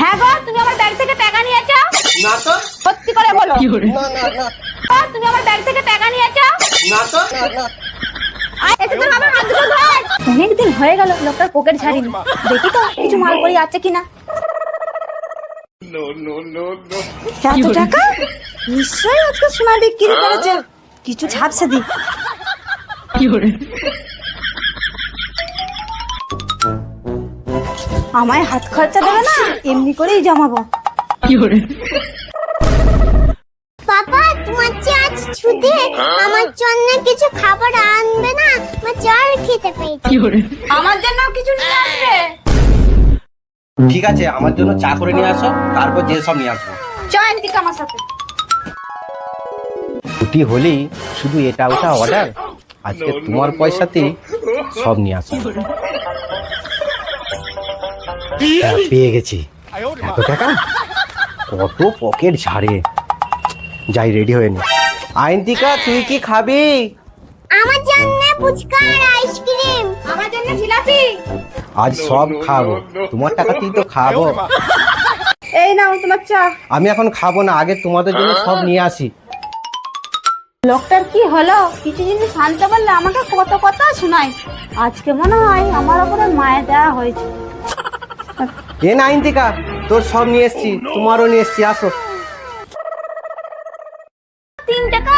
হ্যাঁ গো তুমি আমার ব্যাগ থেকে টাকা নিয়েছো? না তো। সত্যি করে বলো। না না না। গো, তুমি আমার ব্যাগ থেকে টাকা নিয়েছো? না তো। অনেকদিন হয়ে গেল লোকটার পকেট ঝাড়িনি দেখি তো কিছু মাল করি আছে কিনা। এত টাকা? নিশ্চয়ই আজকে সোনা বিক্রি করেছে। কিছু ঝাপসে দি। আমায় হাত খরচা দেবে না? এমনি করেই জমাবো। বাবা তোমার যে আজ ছুটি আমার জন্য কিছু খাবার আনবে না? আমার জল খেতে পেয়েছি। আমার জন্য কিছু নিয়ে আসবে? ঠিক আছে আমার জন্য চা করে নিয়ে আসো তারপর যে সব নিয়ে আসব। জয়ন্তিকা আমার সাথে। ছুটি হলেই শুধু এটা ওটা অর্ডার আজকে তোমার পয়সাতেই সব নিয়ে আসো। পেয়ে গেছি। এত টাকা? কত পকেট ঝাড়ে যাই রেডি হয়ে নি। আইনতিকা তুই কি খাবি? আমার জন্য ফুচকা আর আইসক্রিম আমার জন্য জিলাপি। আজ সব খাব। তোমার টাকা তুই তো খাব। এই নাও তোমার চা। আমি এখন খাব না আগে তোমাদের জন্য সব নিয়ে আসি। লোকটার কি হলো? কিছু জিনিস আনতে পারলে আমাকে কত কথা শোনায়। আজকে মনে হয় আমার ওপরে মায়া দেওয়া হয়েছে। এ না আইনতিকা তোর সব নিয়ে এসছি তোমারও নিয়ে এসছি আসো। তিন টাকা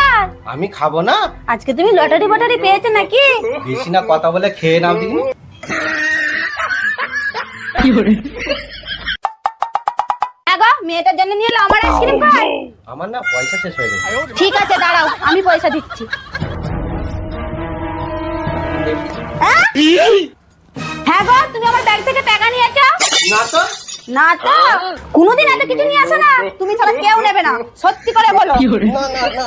আমি খাব না? আজকে তুমি লটারি বটারি পেয়েছ নাকি? বেশি না কথা বলে খেয়ে নাও দিন এগো মেয়েটার জন্য নিয়ে এলো আমার আইসক্রিম খাই আমার না পয়সা শেষ হয়ে গেছে। ঠিক আছে দাঁড়াও আমি পয়সা দিচ্ছি। হ্যাঁ? হ্যাঁ গো না তো না তো কোনোদিন এত কিছু নিয়ে আসো না। তুমি ছাড়া কেউ নেবে না। সত্যি করে বলো। না না না।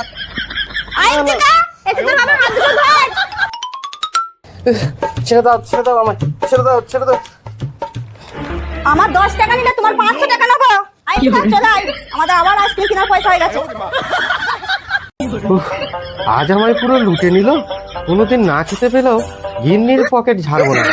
আই টাকা এসে তো আমার হাত দুটো ধর। ছেড়ে দাও ছেড়ে দাও আমার ছেড়ে দাও ছেড়ে দাও। আমার দশ টাকা নিলে তোমার পাঁচশো টাকা নেব। আই চলে আয় আমাদের আবার আইসক্রিম কেনার পয়সা হয়ে গেছে। আজ আমায় পুরো লুটে নিল? কোনোদিন না খেতে পেলেও গিন্নির পকেট ঝাড়বো না।